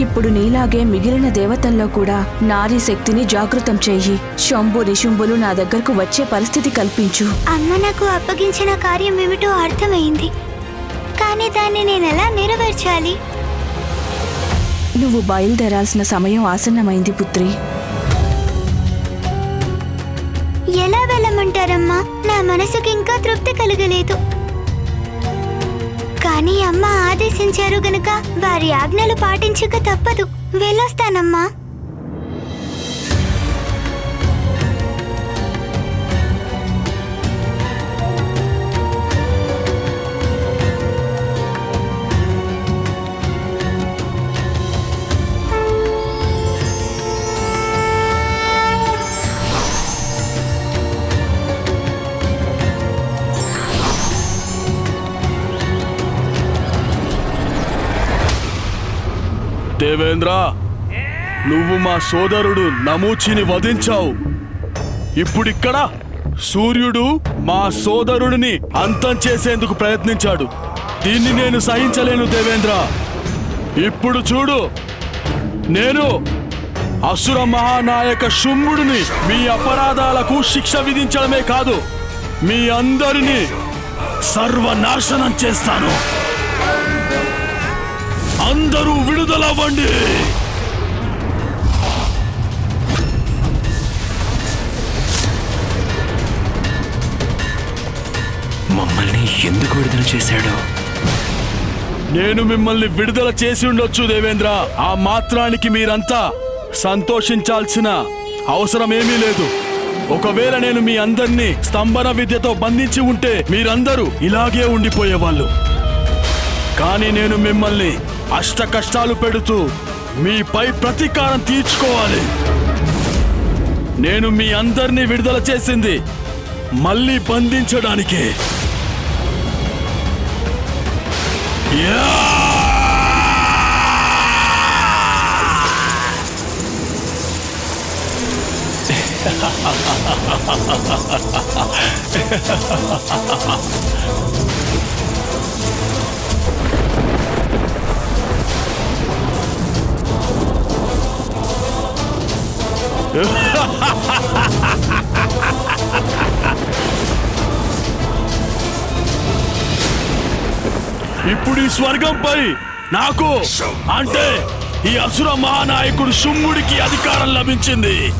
ఇప్పుడు నీలాగే మిగిలిన దేవతల్లో కూడా నారీ శక్తిని జాగృతం చెయ్యి. శంభు నిశుంభులు నా దగ్గరకు వచ్చే పరిస్థితి కల్పించు. అమ్మ నాకు అప్పగించిన కార్యం ఏమిటో అర్థమైంది. కానీ దాన్ని నేను ఎలా నెరవేర్చాలి? నువ్వు బయలుదేరాల్సిన సమయం ఆసన్నమైంది పుత్రి. ఎలా వెళ్ళమంటారమ్మా? నా మనసుకి ఇంకా తృప్తి కలగలేదు. కానీ అమ్మ ఆదేశించారు గనుక వారి ఆజ్ఞలు పాటించక తప్పదు. వెళ్ళొస్తానమ్మా. దేవేంద్ర నువ్వు మా సోదరుడు నమూచిని వధించావు. ఇప్పుడిక్కడ సూర్యుడు మా సోదరుడిని అంతం చేసేందుకు ప్రయత్నించాడు. దీన్ని నేను సహించలేను దేవేంద్ర. ఇప్పుడు చూడు నేను అసుర మహానాయక శుంభుడిని మీ అపరాధాలకు శిక్ష విధించడమే కాదు మీ అందరినీ సర్వనాశనం చేస్తాను. అందరూ విడుదలవ్వండి మమ్మల్ని ఎందుకు విడుదల చేశాడు? నేను మిమ్మల్ని విడుదల చేసి ఉండొచ్చు దేవేంద్ర. ఆ మాత్రానికి మీరంతా సంతోషించాల్సిన అవసరమేమీ లేదు. ఒకవేళ నేను మీ అందరినీ స్తంభన విద్యతో బంధించి ఉంటే మీరందరూ ఇలాగే ఉండిపోయేవాళ్ళు. కానీ నేను మిమ్మల్ని అష్ట కష్టాలు పెడుతూ మీపై ప్రతీకారం తీర్చుకోవాలి నేను మీ అందరినీ విడుదల చేసింది మళ్ళీ బంధించడానికే యా! ఇప్పుడు ఈ స్వర్గంపై నాకు అంటే ఈ అసుర మహానాయకుడు శుంగుడికి అధికారం లభించింది.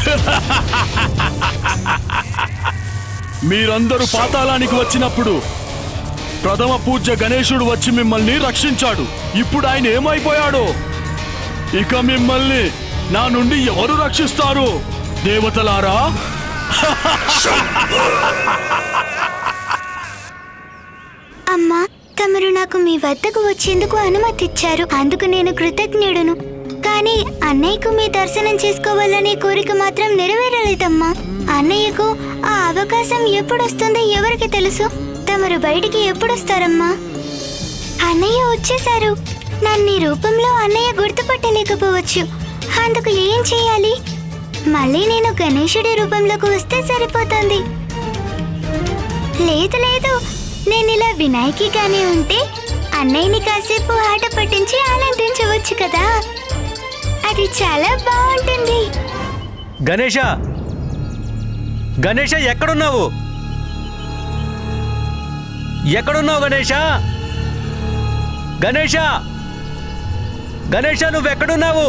మీరందరూ పాతాళానికి వచ్చినప్పుడు ప్రథమ పూజ్య గణేశుడు వచ్చి మిమ్మల్ని రక్షించాడు. ఇప్పుడు ఆయన ఏమైపోయాడో? ఇక మిమ్మల్ని నా నుండి ఎవరు రక్షిస్తారు? దేవతలారా? అమ్మా తమరు నాకు మీ వద్దకు వచ్చేందుకు అనుమతి ఇచ్చారు అందుకు నేను కృతజ్ఞుడును. కానీ అన్నయ్యకు మీ దర్శనం చేసుకోవాలనే కోరిక మాత్రం నెరవేరలేదమ్మా. అన్నయ్యకు ఆ అవకాశం ఎప్పుడు వస్తుందో ఎవరికి తెలుసు? తమరు బయటికి ఎప్పుడు వస్తారమ్మా అన్నయ్య వచ్చేశారు. నన్ను రూపంలో అన్నయ్య గుర్తుపట్టలేకపోవచ్చు. అందుకు ఏం చేయాలి? మళ్ళీ నేను గణేశుడి రూపంలోకి వస్తే సరిపోతుంది. లేదు లేదు. నేను ఇలా వినాయకిగానే ఉంటే అన్నయ్యని కాసేపు ఆట పట్టించి ఆనందించవచ్చు కదా? అది చాలా బాగుంటుంది. గణేష! గణేష ఎక్కడున్నావు? ఎక్కడున్నావు గణేష? గణేష! గణేష నువ్వెక్కడున్నావు?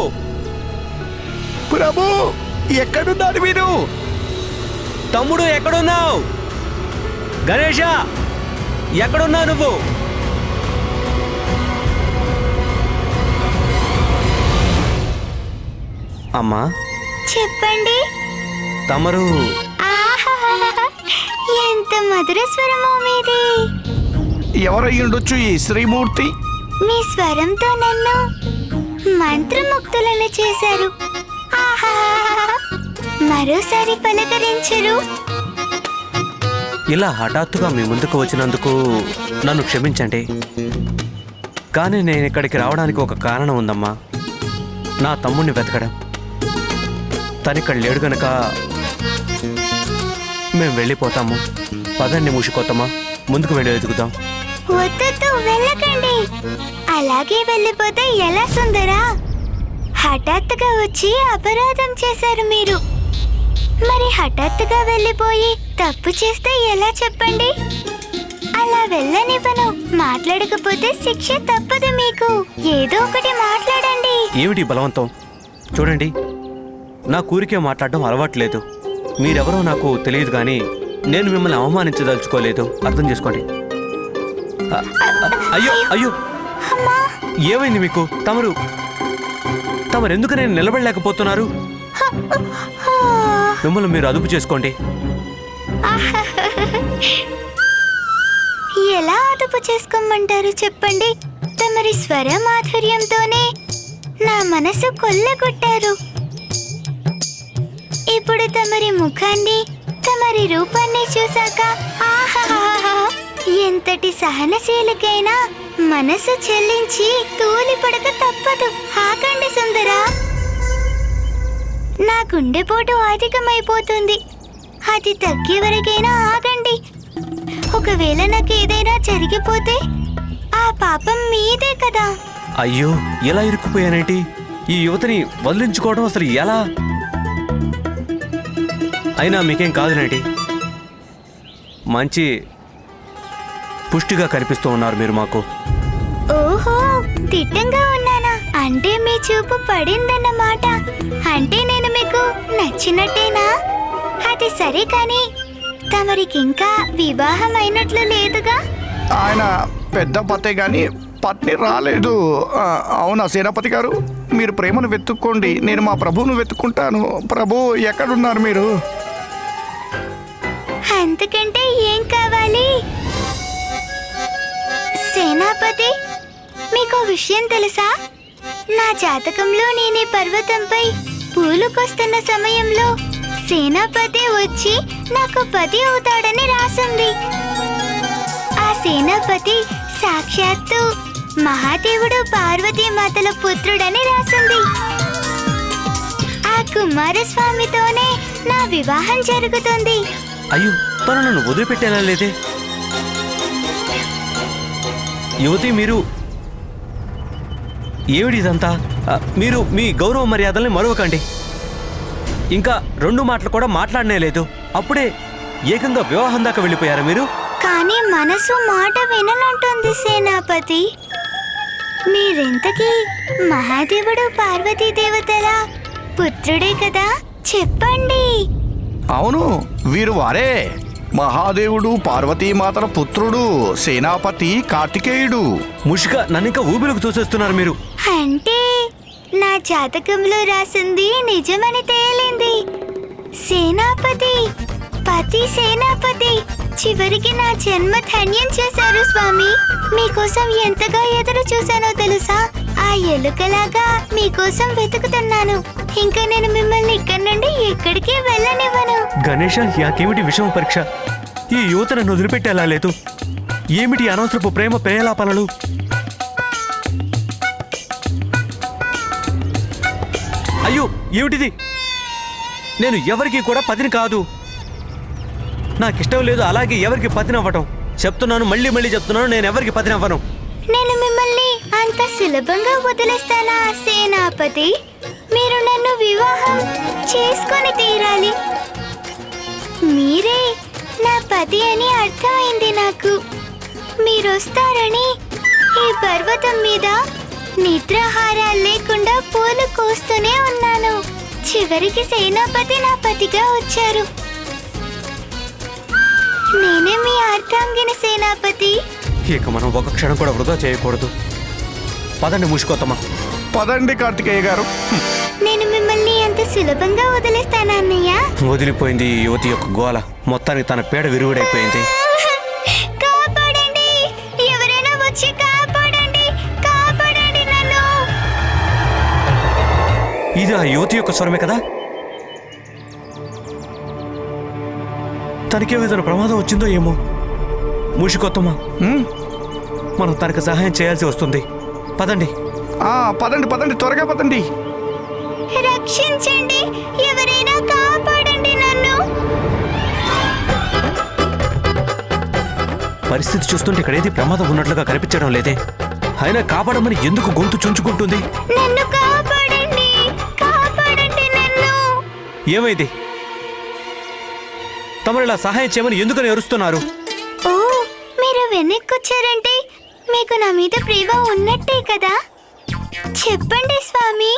ప్రభు ఎక్కడున్నారు మీరు తమ్ముడు ఎక్కడున్నావు? గణేష ఎక్కడున్నావు నువ్వు? అమ్మా. చెప్పండి. తమరు. ఎంత మధుర స్వరమో మీది. ఎవరై ఉండొచ్చు ఈ శ్రీమూర్తి? మీ స్వరంతో నన్ను మంత్రముగ్ధులను చేశారు. మరోసారి పలకరించరు. ఇలా హఠాత్తుగా మీ ముందుకు వచ్చినందుకు నన్ను క్షమించండి. కానీ నేను ఇక్కడికి రావడానికి ఒక కారణం ఉందమ్మా. నా తమ్ముడిని వెతకడం. తనిక్కడ లేడు గనక మేము వెళ్ళిపోతాము. పదండి మూసుకోతామా ముందుకు వెళ్ళి వెతుకుదాం. వద్దొద్దు వెళ్ళకండి. అలాగే వెళ్ళిపోతే ఎలా సుందరా? హఠాత్తుగా వచ్చి అపరాధం చేశారు మీరు. మరి హఠాత్తుగా వెళ్ళిపోయి తప్పు చేస్తే ఎలా చెప్పండి? అలా వెళ్ళనివ్వను. మాట్లాడకపోతే శిక్ష తప్పదు మీకు. ఏదో ఒకటి మాట్లాడండి. ఏమిటి బలవంతం? చూడండి నా కూరికే మాట్లాడడం అలవాట్లేదు. మీరెవరో నాకు తెలియదు కానీ నేను మిమ్మల్ని అవమానించదలుచుకోలేదు. అర్థం చేసుకోండి. అయ్యో అయ్యో! ఏమైంది మీకు? తమరు తమరు ఎందుకు నేను నిలబడలేకపోతున్నారు? మిమ్మల్ని మీరు అదుపు చేసుకోండి. ఎలా అదుపు చేసుకోమంటారు చెప్పండి? తమరి స్వర మాధుర్యంతోనే నా మనసు కొల్లగొట్టారు. ఇప్పుడు తమరి ముఖాన్ని తమరి రూపాన్ని చూశాక ఆహా ఎంతటి సహనశీలికైనా మనసు చెల్లించి తూలిపడక తప్పదు. ఆకండి సుందరా. నా గుండెపోటు అధికమైపోతుంది. అది తగ్గే వరకైనా ఆగండి. ఒకవేళ నాకు ఏదైనా జరిగిపోతే ఆ పాపం మీదే కదా. అయ్యో ఎలా ఇరుక్కుపోయానేటి? ఈ యువతని వదిలించుకోవడం అసలు ఎలా? అయినా మీకేం కాదునేంటి? మంచి పుష్టిగా కనిపిస్తూ ఉన్నారు మీరు మాకు. ఓహో దిట్టంగా ఉన్నానా? అంటే మీ చూపు పడిందన్నమాట. అంటే నేను మీకు నచ్చినట్టేనా? అది సరే కానీ తమరికి ఇంకా వివాహం అయినట్లు లేదుగా? ఆయన పెద్ద పతే గాని పత్ని రాలేదు. ఆ, అవునా సేనాపతి గారు? మీరు ప్రేమను వెతుక్కోండి నేను మా ప్రభువును వెతుక్కుంటాను. ప్రభు ఎక్కడున్నారు మీరు? అంతకంటే ఏం కావాలి? సేనాపతి? మీకు విషయం తెలుసా? నా జాతకంలో నేనే పర్వతంపై పర్వతంపై పూలుకొస్తున్న సమయంలో సేనాపతి వచ్చి నాకు పతి అవుతాడని రాసింది. ఆ సేనాపతి సాక్షాత్తు మహాదేవుడు పార్వతీ మాతల పుత్రుడని రాసింది. ఆ కుమారస్వామితోనే నా వివాహం జరుగుతుంది. అయ్యో తను నన్ను వదిలిపెట్టేలా లేదే? యువతి మీరు ఏమిటి ఇదంతా? ఆ, మీరు మీ గౌరవ మర్యాదల్ని మరవకండి. ఇంకా రెండు మాటలు కూడా మాట్లాడనే లేదు. అప్పుడే ఏకంగా వివాహం దాకా వెళ్ళిపోయారా మీరు? కానీ మనసు మాట విననంటుంది సేనాపతి. మీరెంతకీ మహాదేవుడు పార్వతీ దేవతల పుత్రుడే కదా? చెప్పండి. అవును వీరు వారే. మహాదేవుడు పార్వతీమాతల పుత్రుడు సేనాపతి కార్తికేయుడు. ముషిక నన్ను ఇంకా ఊబిలోకి తోసేస్తున్నారు మీరు. అంటే నా జాతకంలో రాసింది నిజమని తేలింది. సేనాపతి పతి సేనాపతి చివరికి నా జన్మ ధన్యం చేశారు స్వామి. మీకోసం ఎంతగా ఎదురు చూశానో తెలుసా? ఆ ఎలుకలాగా మీకోసం వెతుకుతున్నాను. ఇంకా నేను మిమ్మల్ని ఇక్కడి నుండి ఎక్కడికి వెళ్ళనివ్వను. గణేష యాకేమిటి విషమ పరీక్ష? ఈ యువత నన్ను వదిలిపెట్టేలా లేదు? ఏమిటి అనవసరపు ప్రేమ ప్రేలాపనలు అయ్యో ఏమిటిది? నేను ఎవరికి కూడా పతిని కాదు. నాకిష్టం లేదు అలాగే ఎవరికి పతిని అవ్వటం. చెప్తున్నాను మళ్ళీ మళ్ళీ చెప్తున్నాను నేను ఎవరికి పతిని అవ్వను. నేను మిమ్మల్ని అంత సులభంగా వదిలేస్తానా సేనాపతి? వివాహం చేసుకొని తీరాలి. మీరే నా పతి అని అర్థమైంది నాకు. మీరొస్తారని ఈ పర్వతం మీద నిద్రాహారాలు లేకుండా పూలు కోస్తూనే ఉన్నాను. చివరికి సేనాపతి నా పతిగా వచ్చారు. నేనే మీ అర్థాంగిన సేనాపతి. ఇక మనం ఒక క్షణం కూడా వృధా చేయకూడదు. పదండి ముషికోతమ్మా పదండి కార్తికేయ గారు. నేను మిమ్మల్ని అంత సులభంగా వదిలేస్తానా అన్నయ్య? వదిలిపోయింది ఈ యువతి యొక్క గోల. మొత్తానికి తన పేడ విరుగుడైపోయింది. కాపాడండి! ఎవరైనా వచ్చి కాపాడండి! కాపాడండి నన్ను! ఇది ఆ యువతి యొక్క స్వరమే కదా? తనకే విధంగా ప్రమాదం వచ్చిందో ఏమో? ముషికొత్తమ్మా హ్మ్? మనం తనకు సహాయం చేయాల్సి వస్తుంది. పదండి. పదండి పదండి త్వరగా పదండి. రక్షించండి ఎవరైనా కాపాడండి నన్ను. పరిస్థితి చూస్తుంటే ఇక్కడేది ప్రమాదం ఉన్నట్లుగా కనిపించడం లేదే. అయినా కాపాడమని ఎందుకు గొంతు చుంచుకుంటుంది? నన్ను కాపాడండి ఏమైంది? తమరు ఇలా సహాయం చేయమని ఎందుకని ఎరుస్తున్నారు ఓ మీరు వెనక్కొచ్చారంటే మీకు నా మీద ప్రేమ ఉన్నట్టే కదా. చెప్పండి స్వామి.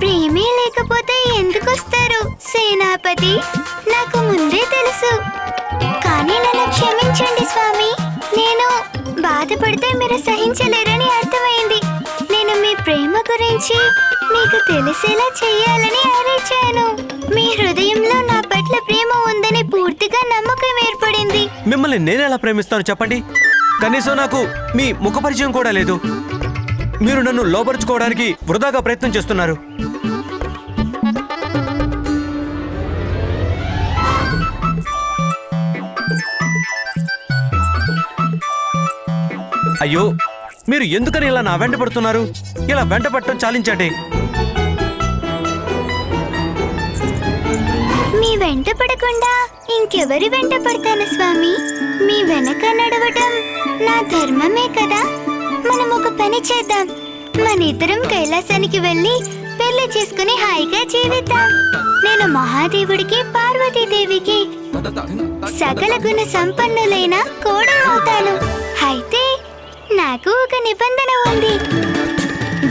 ప్రేమే లేకపోతే ఎందుకు వస్తారు సేనాపతి? నాకు ముందే తెలుసు. కానీ నన్ను క్షమించండి స్వామి. నేను బాధపడితే మీరు సహించలేరని అర్థమైంది. నేను మీ ప్రేమ గురించి మీకు తెలిసేలా చేయాలని ఆలోచాను మీ హృదయంలో నా పట్ల ప్రేమ ఉందని పూర్తిగా నమ్మకం ఏర్పడింది. మిమ్మల్ని నేనెలా ప్రేమిస్తాను చెప్పండి? కనీసం నాకు మీ ముఖ పరిచయం కూడా లేదు. మీరు నన్ను లోపరుచుకోవడానికి వృధాగా ప్రయత్నం చేస్తున్నారు. అయ్యో మీరు ఎందుకని ఇలా నా వెంట పడుతున్నారు? ఇలా వెంట పట్టడం చాలించండి. మీ వెంట పడకుండా ఇంకెవరి వెంట పడతాను స్వామి? మీ వెనక నడవటం నా ధర్మమే కదా? మనం ఒక పని చేద్దాం. మన ఇద్దరం కైలాసానికి వెళ్ళి పెళ్ళి చేసుకుని హాయిగా జీవిద్దాం. నేను మహాదేవుడికి పార్వతీదేవికి సకల గుణ సంపన్నులైన కోడలు అవుతాను. అయితే నాకు ఒక నిబంధన ఉంది.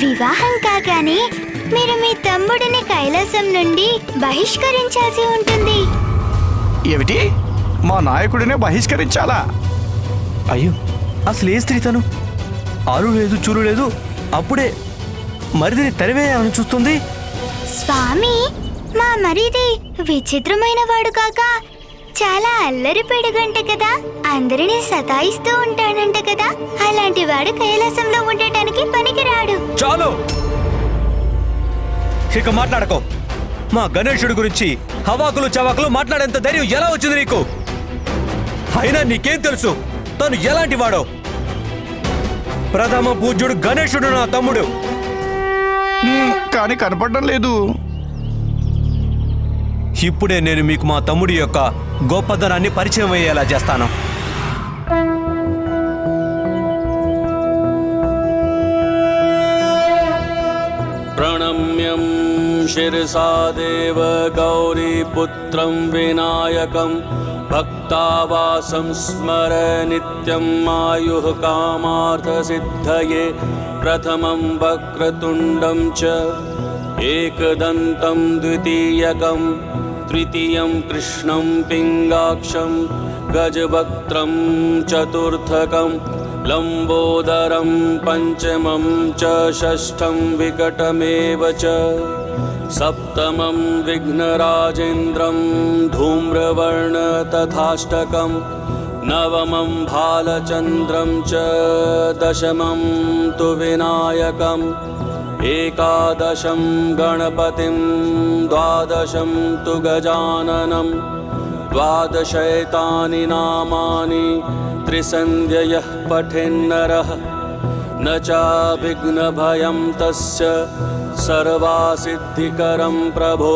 వివాహం కాగానే మీరు మీ తమ్ముడిని కైలాసం నుండి బహిష్కరించాల్సి ఉంటుంది. ఏమిటి? మా నాయకుడినే బహిష్కరించాలా? అయ్యో అసలు ఏ స్త్రీ తను? ఆరు లేదు చూరు లేదు అప్పుడే మరిదిని తరివేయాలని చూస్తుంది. స్వామి మా మరిది విచిత్రమైన వాడు కాక. చాలా అల్లరి పెడుగంట కదా. అందరినీ సతాయిస్తూ ఉంటాడంట కదా. అలాంటి వాడు కైలాసంలో ఉండటానికి పనికిరాడు. చాలు! ఇక మాట్లాడకో. మా గణేశుడి గురించి హవాకులు చవాకులు మాట్లాడేంత ధైర్యం ఎలా వచ్చింది నీకు? అయినా నీకేం తెలుసు? తను ఎలాంటి వాడో? ప్రథమ పూజ్యుడు గణేశుడు నా తమ్ముడు. కానీ కనపడడం లేదు. ఇప్పుడే నేను మీకు మా తమ్ముడి యొక్క గొప్పతనాన్ని పరిచయం అయ్యేలా చేస్తాను. ప్రణమ్యం శిరసాదేవ గౌరీ పుత్రం వినాయకం भक्तावासं स्मर नित्यम् आयुः कामार्थसिद्धये प्रथमं वक्रतुण्डं च एकदन्तं द्वितीयकं तृतीयं कृष्णं पिङ्गाक्षं गजवक्त्रं चतुर्थकं लम्बोदरं पञ्चमं च षष्ठं विकटमेव च सप्तमं विघ्नराजेन्द्रं धूम्रवर्ण तथाष्टकं नवमं भालचन्द्रं च दशमं तु विनायकम् एकादशं गणपतिं द्वादशं तु गजाननं द्वादशैतानि नामानि त्रिसन्ध्ययः पठेन्नरः न चाविघ्नभयं तस्य सर्वासिद्धिकरं प्रभो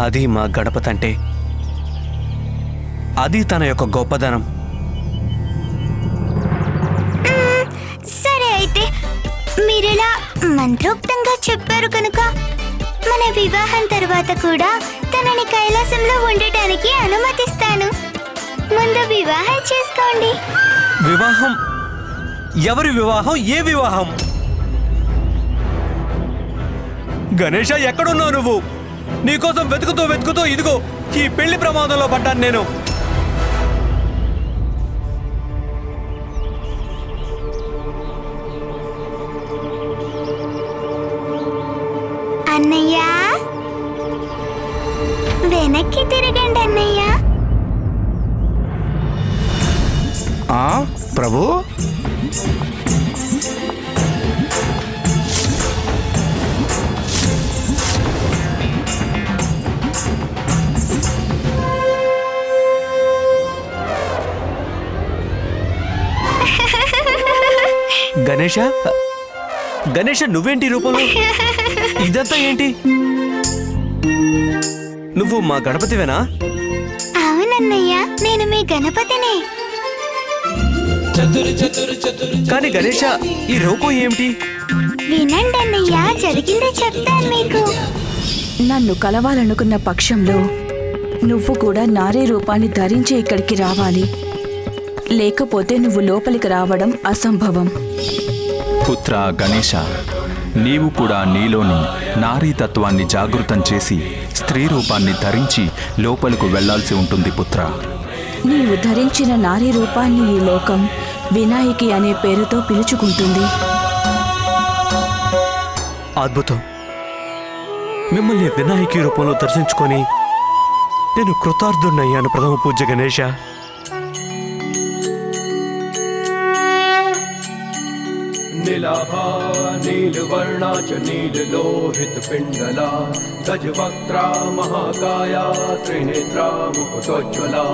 అది మా గణపతి అంటే అది తన యొక్క గొప్పదనం సరే అయితే మీరిలా మంత్రోక్తంగా చెప్పారు కనుక మన వివాహం తర్వాత కూడా తనని కైలాసంలో ఉండటానికి అనుమతిస్తాను ముందు వివాహం చేసుకోండి. వివాహం? ఎవరి వివాహం? ఏ వివాహం? గణేష ఎక్కడున్నావు నువ్వు? నీకోసం వెతుకుతూ వెతుకుతూ ఇదిగో ఈ పెళ్ళి ప్రమాదంలో పడ్డాను నేను. ప్రభు. గణేష గణేష నువ్వేంటి రూపంలో? ఇదంతా ఏంటి? నువ్వు మా గణపతివేనా? అవునన్నయ్య నేను మీ గణపతినే. కానీ గణేష ఈ రూపం ఏమిటి? వినండి అన్నయ్య జరిగిందే చెప్తాను మీకు. నన్ను కలవాలనుకున్న పక్షంలో నువ్వు కూడా నారీ రూపాన్ని ధరించి ఇక్కడికి రావాలి. లేకపోతే నువ్వు లోపలికి రావడం అసంభవం. పుత్ర గణేశ నీవు కూడా నీలోని నారీతత్వాన్ని జాగృతం చేసి స్త్రీ రూపాన్ని ధరించి లోపలకు వెళ్ళాల్సి ఉంటుంది పుత్ర. నీవు ధరించిన నారీ రూపాన్ని ఈ లోకం వినాయకి అనే పేరుతో పిలుచుకుంటుంది. అద్భుతం. మిమ్మల్ని వినాయకి రూపంలో దర్శించుకొని నేను కృతార్థున్నయ్యాను ప్రథమ పూజ గణేష నీలాభా నీలవర్ణా చ నీలలోహిత పిండలా గజవక్త్రా మహాకాయా త్రినేత్రా ముకుటోజ్వలా.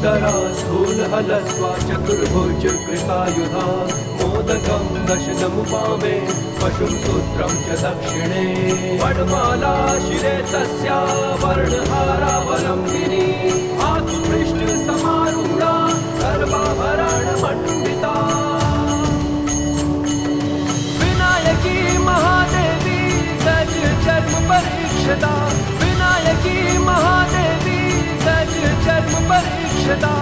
लम्बोदरा स्थूलहलस्वा चतुर्भुज कृतायुधा मोदकं दशनमुपामे पशुं सूत्रं च दक्षिणे। वनमाला शिरे तस्या वर्णहारावलम्बिनी आत्मपृष्ठसमारूढा सर्वाभरणमण्डिता विनायकी महादेवी, गज चर्म परीक्षदा चर्म परीक्षदा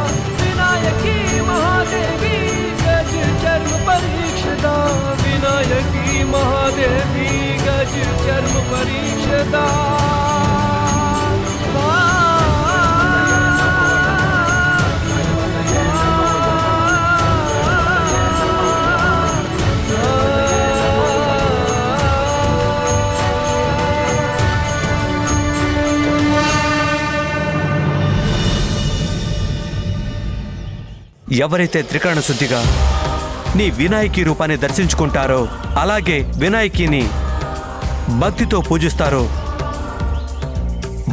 विनायकी महादेवी गज चर्म परीक्षदा विनायकी महादेवी गज चर्म परीक्षदा ఎవరైతే త్రికరణ శుద్ధిగా నీ వినాయకి రూపాన్ని దర్శించుకుంటారో అలాగే వినాయకిని భక్తితో పూజిస్తారో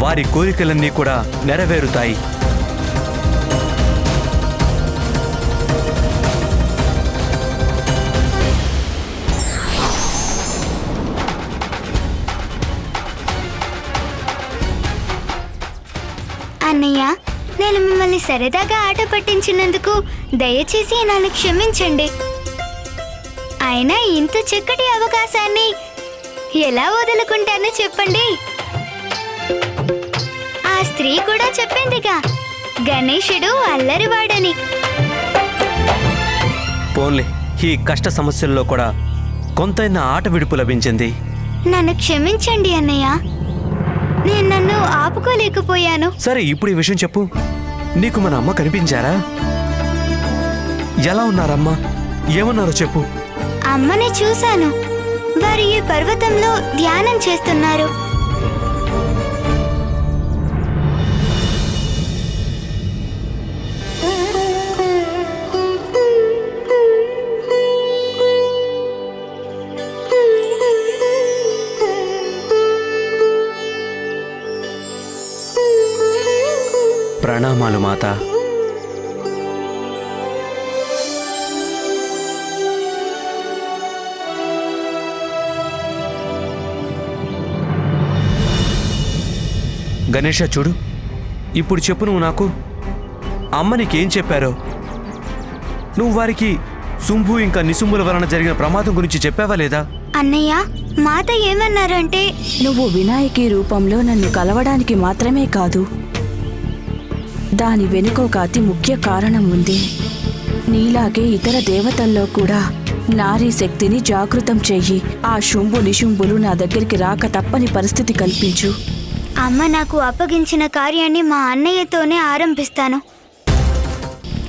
వారి కోరికలన్నీ కూడా నెరవేరుతాయి. సరదాగా ఆట పట్టించినందుకు దయచేసి నన్ను క్షమించండి. అయినా ఇంత చక్కటి అవకాశాన్ని ఎలా వదులుకుంటానో చెప్పండి. ఆ స్త్రీ కూడా చెప్పిందిగా గణేశుడు అల్లరివాడని. పోన్లే ఈ కష్ట సమస్యల్లో కూడా కొంతైనా ఆట విడుపు లభించింది. నన్ను క్షమించండి అన్నయ్య. నేను నన్ను ఆపుకోలేకపోయాను. సరే ఇప్పుడు ఈ విషయం చెప్పు. నీకు మన అమ్మ కనిపించారా? ఎలా ఉన్నారమ్మా? ఏమన్నారో చెప్పు. అమ్మని చూశాను. వారు ఈ పర్వతంలో ధ్యానం చేస్తున్నారు. ప్రణామాలు మాత. గణేష చూడు. ఇప్పుడు చెప్పు నువ్వు నాకు. అమ్మ నీకేం చెప్పారో? నువ్వు వారికి సుంభు ఇంకా నిసుంబుల వలన జరిగిన ప్రమాదం గురించి చెప్పావా లేదా? అన్నయ్య మాత ఏమన్నారంటే నువ్వు వినాయకి రూపంలో నన్ను కలవడానికి మాత్రమే కాదు దాని వెనుక ఒక అతి ముఖ్య కారణం ఉంది. నీలాగే ఇతర దేవతల్లో కూడా నారీ శక్తిని జాగృతం చెయ్యి. ఆ శుంభు నిశుంభులు నా దగ్గరికి రాక తప్పని పరిస్థితి కల్పించు. అమ్మ నాకు అప్పగించిన కార్యాన్ని మా అన్నయ్యతోనే ఆరంభిస్తాను.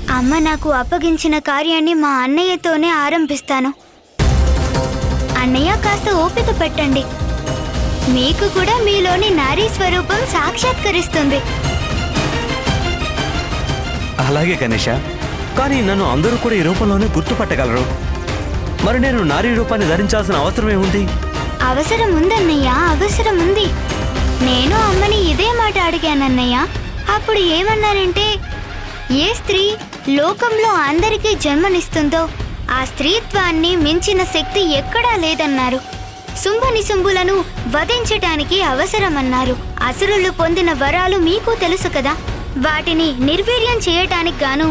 అమ్మ నాకు అప్పగించిన కార్యాన్ని మా అన్నయ్యతోనే ఆరంభిస్తాను. అన్నయ్య కాస్త ఓపిక పెట్టండి. మీకు కూడా మీలోని నారీ స్వరూపం సాక్షాత్కరిస్తుంది. అలాగే గణేష. కానీ నన్ను అందరూ కూడా ఈ రూపంలోనే గుర్తుపట్టగలరు. మరి నేను నారీ రూపాన్ని ధరించాల్సిన అవసరం ఏముంది? అవసరం ఉందన్నయ్య అవసరం ఉంది. నేను అమ్మని ఇదే మాట అడిగానన్నయ్య. అప్పుడు ఏమన్నారంటే ఏ స్త్రీ లోకంలో అందరికీ జన్మనిస్తుందో ఆ స్త్రీత్వాన్ని మించిన శక్తి ఎక్కడా లేదన్నారు. శుంభ నిశుంభులను వధించటానికి అవసరమన్నారు. అసురులు పొందిన వరాలు మీకు తెలుసు కదా. వాటిని నిర్వీర్యం చేయటానికి గాను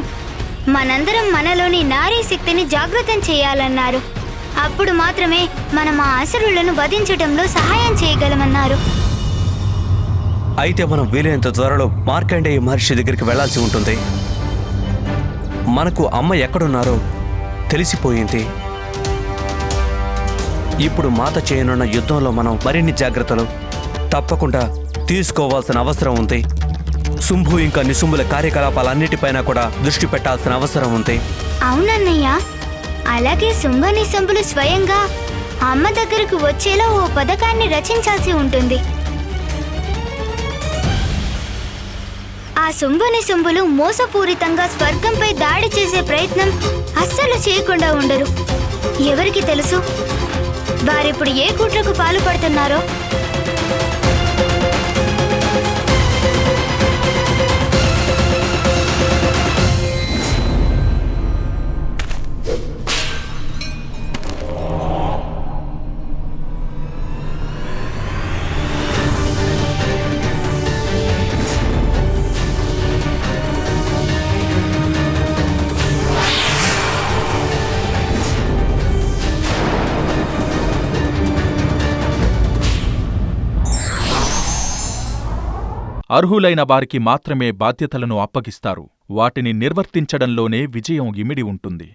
మనందరం మనలోని నారీ శక్తిని జాగృతం చేయాలన్నారు. అప్పుడు మాత్రమే మనం ఆ అసురులను వధించటంలో సహాయం చేయగలమన్నారు. అయితే మనం వీలైనంత త్వరలో మార్కండేయ మహర్షి దగ్గరికి వెళ్ళాల్సి ఉంటుంది. మనకు అమ్మ ఎక్కడున్నారో తెలిసిపోయింది. ఇప్పుడు మాత చేయనున్న యుద్ధంలో మనం మరిన్ని జాగ్రత్తలు తప్పకుండా తీసుకోవాల్సిన అవసరం ఉంది. శుంభు ఇంకా నిశుంభుల కార్యకలాపాలన్నిటిపైన కూడా దృష్టి పెట్టాల్సిన అవసరం ఉంది. అవునన్నయ్య అలాగే శుంభ నిశుంభులు స్వయంగా అమ్మ దగ్గరకు వచ్చేలా ఓ పథకాన్ని రచించాల్సి ఉంటుంది. ఆ శుంభ నిశుంభులు మోసపూరితంగా స్వర్గంపై దాడి చేసే ప్రయత్నం అస్సలు చేయకుండా ఉండరు. ఎవరికి తెలుసు? వారిప్పుడు ఏ కుట్రకు పాల్పడుతున్నారో? అర్హులైన వారికి మాత్రమే బాధ్యతలను అప్పగిస్తారు. వాటిని నిర్వర్తించడంలోనే విజయం ఇమిడి ఉంటుంది.